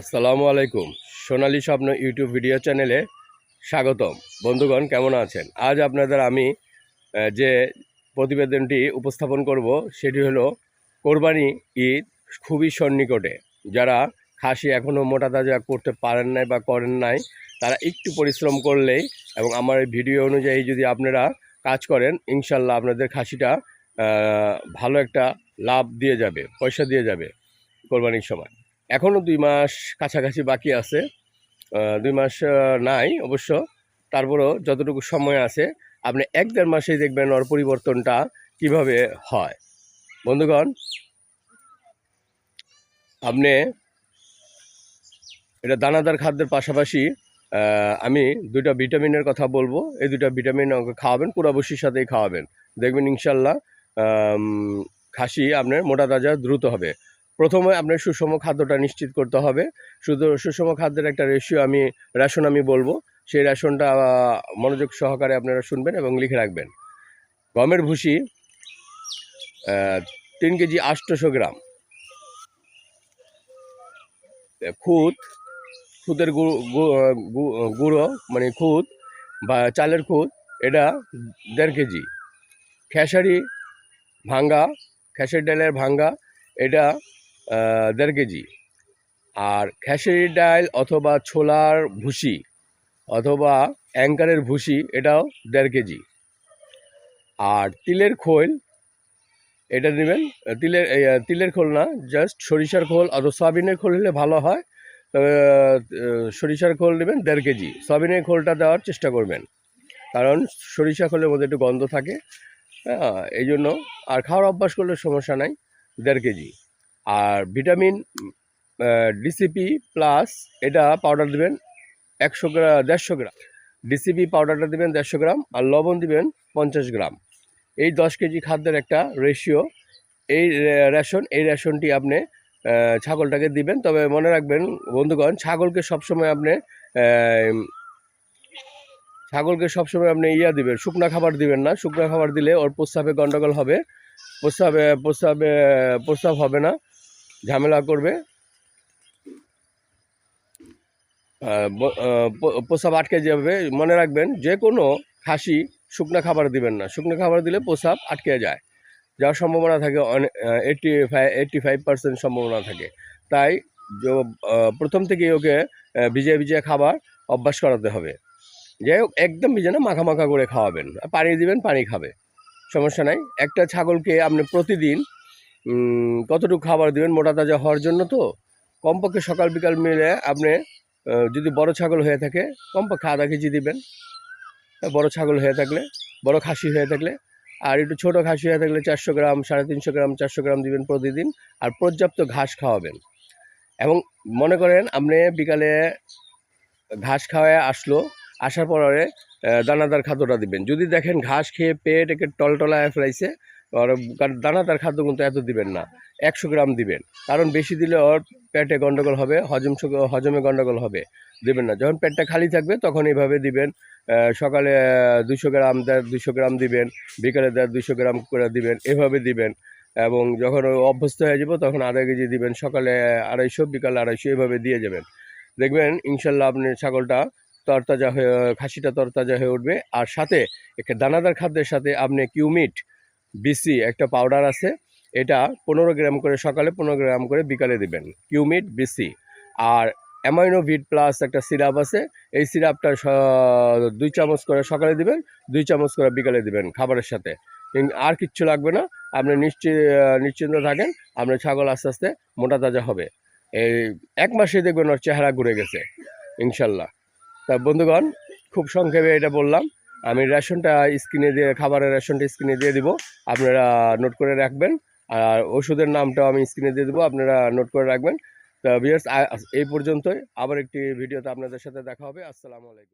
আসসালামু আলাইকুম। সোনালী স্বপ্ন ইউটিউব ভিডিও চ্যানেলে স্বাগতম। বন্ধুগণ, কেমন আছেন? আজ আপনাদের আমি যে প্রতিবেদনটি উপস্থাপন করব, সেটি হলো কোরবানি ঈদ খুবই সন্নিকটে। যারা খাসি এখনও মোটা তাজা করতে পারেন নাই বা করেন নাই, তারা একটু পরিশ্রম করলেই এবং আমার এই ভিডিও অনুযায়ী যদি আপনারা কাজ করেন, ইনশাল্লাহ আপনাদের খাসিটা ভালো একটা লাভ দিয়ে যাবে, পয়সা দিয়ে যাবে কোরবানির সময়। এখনও দুই মাস কাছাকাছি বাকি আছে। দুই মাস নাই অবশ্য। তারপরেও যতটুকু সময় আছে, আপনি এক দেড় মাসেই দেখবেন ওর পরিবর্তনটা কীভাবে হয়। বন্ধুগণ, আপনি এটা দানাদার খাদ্যের পাশাপাশি আমি দুইটা ভিটামিনের কথা বলব। এই দুইটা ভিটামিন খাওয়াবেন কুড়াবসির সাথেই খাওয়াবেন। দেখবেন ইনশাল্লাহ খাসি আপনার মোটা তাজা দ্রুত হবে। প্রথমে আপনার সুষম খাদ্যটা নিশ্চিত করতে হবে। শুধু সুষম খাদ্যের একটা রেশিও আমি রেশন আমি বলব। সেই রেশনটা মনোযোগ সহকারে আপনারা শুনবেন এবং লিখে রাখবেন। গমের ভুসি তিন কেজি আটশোশো গ্রাম। খুদ, খুদের গুঁড়ো মানে খুদ বা চালের খুদ, এটা দেড় কেজি। খেসারি ভাঙ্গা, খেসারি ডালের ভাঙ্গা, এটা দেড় কেজি। আর খেসারি ডাল অথবা ছোলার ভুসি অথবা অ্যাঙ্কারের ভুসি, এটাও দেড় কেজি। আর তিলের খোল, এটা নেবেন, তিলের তিলের খোল না, জাস্ট সরিষার খোল অথবা সয়াবিনের খোল হলে ভালো হয়। তবে সরিষার খোল নেবেন দেড় কেজি। সয়াবিনের খোলটা দেওয়ার চেষ্টা করবেন। কারণ সরিষা খোলের মধ্যে একটু গন্ধ থাকে। হ্যাঁ এই জন্য আর খাওয়ার অভ্যাস করলে সমস্যা নাই, দেড় কেজি। আর ভিটামিন ডিসিপি প্লাস এটা পাউডার দেবেন একশো গ্রাম দেড়শো গ্রাম। ডিসিপি পাউডারটা দেবেন দেড়শো গ্রাম আর লবণ দিবেন পঞ্চাশ গ্রাম। এই দশ কেজি খাদ্যের একটা রেশিও এই রেশন, এই রেশনটি আপনি ছাগলটাকে দিবেন। তবে মনে রাখবেন বন্ধুগণ, ছাগলকে সবসময় আপনি ছাগলকে সবসময় আপনি ইয়া দিবেন, শুকনা খাবার দিবেন না। শুকনা খাবার দিলে ওর প্রস্রাবে গন্ডগোল হবে। প্রস্রাবে প্রস্রাবে, প্রস্রাব হবে না। ঝামেলা করবে। আহ, ব- আহ, প- প্রস্রাব আটকে যাবে। মনে রাখবেন যে কোনো খাসি শুকনো খাবার দিবেন না। শুকনো খাবার দিলে প্রস্রাব আটকে যায়। যাওয়ার সম্ভাবনা থাকে eighty five eighty five percent সম্ভাবনা থাকে। তাই প্রথম থেকেই ওকে আহ, ভিজিয়ে ভিজিয়ে খাবার অভ্যাস করাতে হবে। যাই হোক একদম ভিজে না মাখা মাখা করে খাওয়াবেন। পানি দিবেন পানি খাবে। সমস্যা নাই। একটা ছাগলকে আপনি প্রতিদিন কতটুকু খাবার দিবেন মোটা তাজা হওয়ার জন্য তো? কমপক্ষে সকাল বিকাল মিলে আপনি যদি বড় ছাগল হয়ে থাকে, কমপক্ষে আধা কেজি দিবেন। বড় ছাগল হয়ে থাকলে, বড় খাসি হয়ে থাকলে, আর একটু ছোট খাসি হয়ে থাকলে চারশো গ্রাম, সাড়ে তিনশো গ্রাম, চারশো গ্রাম দিবেন প্রতিদিন, আর পর্যাপ্ত ঘাস খাওয়াবেন। এবং মনে করেন, আপনি বিকালে ঘাস খাওয়ায় আসলো, আসার পরে দানাদার খাদ্যটা দিবেন। যদি দেখেন ঘাস খেয়ে পেট একে টলটলায় ফেলাইছে আর দানাদার খাদ্য কিন্তু এত দিবেন না, একশো গ্রাম দিবেন। কারণ বেশি দিলে ওর পেটে গন্ডগোল হবে, হজম হজমে গন্ডগোল হবে, দেবেন না। যখন পেটটা খালি থাকবে তখন এইভাবে দিবেন সকালে দুশো গ্রাম দেড়, দুশো গ্রাম দিবেন, বিকালে দেড়, দুশো গ্রাম করে দিবেন, এভাবে দিবেন। এবং যখন অভ্যস্ত হয়ে যাব তখন আধা কেজি দিবেন, সকালে আড়াইশো, বিকালে আড়াইশো, এভাবে দিয়ে যাবেন। দেখবেন, ইনশাল্লাহ আপনি ছাগলটা তরতাজা হয়ে, খাসিটা তরতাজা হয়ে উঠবে। আর সাথে, একটা দানাদার খাদ্যের সাথে আপনি কিউমিট বিসি একটা পাউডার আছে, এটা পনেরো গ্রাম করে, সকালে পনেরো গ্রাম করে বিকালে দিবেন কিউমিট বিসি আর অ্যামাইনোভিট প্লাস একটা সিরাপ আছে, এই সিরাপটা দুই চামচ করে সকালে দিবেন, দুই চামচ করে বিকালে দিবেন খাবারের সাথে। আর কিচ্ছু লাগবে না, আপনি নিশ্চিত নিশ্চিন্ত থাকেন, আপনার ছাগল আস্তে আস্তে মোটা তাজা হবে। এই এক মাসে দেখবেন ওর চেহারা ঘুরে গেছে, ইনশাল্লাহ। তা বন্ধুগণ, খুব সংক্ষেপে এটা বললাম আমি রেশনটা স্ক্রিনে দিয়ে, খাবারের রেশনটা স্ক্রিনে দিয়ে দিব। আপনারা নোট করে রাখবেন। আর ওষুধের নামটাও আমি স্ক্রিনে দিয়ে দেবো, আপনারা নোট করে রাখবেন। তো বিয়ার্স এই পর্যন্তই। আবার একটি ভিডিওতে আপনাদের সাথে দেখা হবে। আসসালামু আলাইকুম।